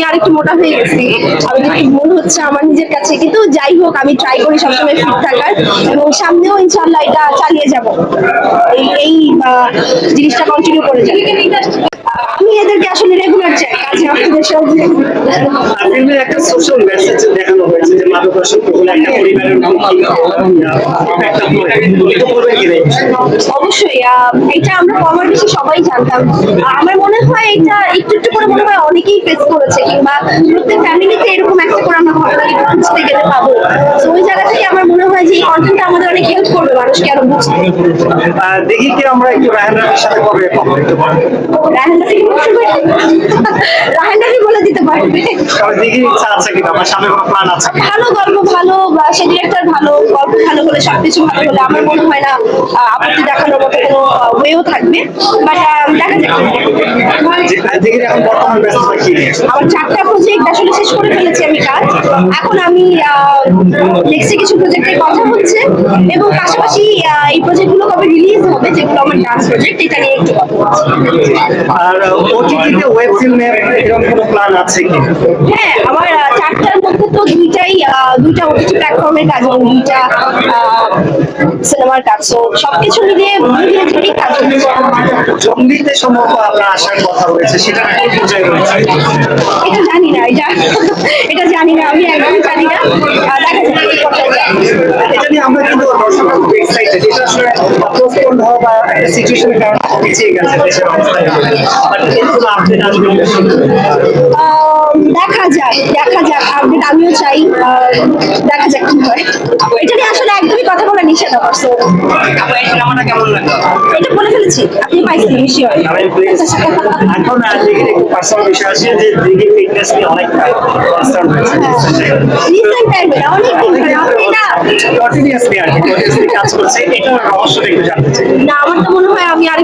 আমি আরেকটু মোটা হয়ে গেছি। আমি মনে হচ্ছে আমার নিজের কাছে। কিন্তু যাই হোক, আমি ট্রাই করি সবসময় ফিট থাকার এবং সামনেও ইনশাল্লাহ এটা চালিয়ে যাব। এই জিনিসটা কন্টিনিউ করে যাই আমি এদেরকে আসলে রেগুলার চাই কাজে আপনাদের সাথে ফিল্মে একটা এটা আমরা কমার বেশি সবাই জানতাম। আমার মনে হয় এটা একটু একটু করে মনে হয় অনেকেই ফেস করেছে কিংবা প্রত্যেক ফ্যামিলিতে এরকম একটা করে আমরা ঘটনা খুঁজতে গেলে পাবো। ওই জায়গা থেকে হয় যে এই কন্টেন্টটা আমাদের অনেক হেল্প করবে মানুষকে আরও বুঝতে। দেখি কি আমরা একটু রায়হান রাফির সাথে কবে কথা বলতে পারব রাহেন্দা কি বলতে পারবে। রাহেন্দা কি বলে দিতে পারবে। দেখি ইচ্ছা আছে কিনা আমার সামনে কোনো প্ল্যান আছে ভালো গল্প ভালো সে ডিরেক্টর ভালো গল্প ভালো হলে সবকিছু ভালো হলে আমার মনে হয় না আপত্তি দেখানোর মতো কোনো ওয়েও থাকবে। বাট দেখা যাক। আমার চারটা প্রজেক্ট আসলে শেষ করে ফেলেছি আমি কাজ এখন আমি নেক্সটে কিছু প্রজেক্টের কথা হচ্ছে এবং পাশাপাশি এই প্রজেক্টগুলো কবে রিলিজ হবে যেগুলো আমার ডান্স প্রজেক্ট এটা নিয়ে একটু কথা হচ্ছে। আর ওটিটিতে ওয়েব ফিল্মে এরকম কোনো প্ল্যান আছে কি? হ্যাঁ আমার চারটার মধ্যে তো দুইটাই দুইটা ওটিটি প্ল্যাটফর্মের কাজ এবং দুইটা সিনেমার কাজ সবকিছু মিলিয়ে মিলিয়ে ঝুড়ি কাজ হচ্ছে। জঙ্গলিতে সম্ভবত আপনার আসার কথা রয়েছে সেটা এটা জানি না এটা জানি না আমি একদমই জানি না। দেখা যাক কি করতে যায় এটা নিয়ে আমরা কিন্তু দর্শকরা খুব এক্সাইটেড এটা আসলে পোস্টপোন হওয়া বা সিচুয়েশনের কারণে পিছিয়ে গেছে দেশের অবস্থা। বাট এরকম আপডেট আসবে দেখা যাক দেখা যাক আপডেট আমিও চাই। দেখা যাক কি হয়। এটা নিয়ে আসলে একদমই কথা বলা নিষেধ আমার so, আপনার সিনেমাটা কেমন লাগল? এটা বলে ফেলেছি আপনি পাইছেন নিশ্চয়ই। আমি প্লিজ এখন দিঘির একটু পার্সোনাল বিষয় আছে যে দিঘি ফিটনেস নিয়ে অনেক কনসার্ন হয়েছে। রিসেন্ট টাইমে অনেক দিন ধরে আপনি এটা কন্টিনিউয়াসলি আর কি কন্টিনিউয়াসলি কাজ করছে এটার রহস্যটা একটু জানতে চাই। না আমার তো মনে হয় আমি আর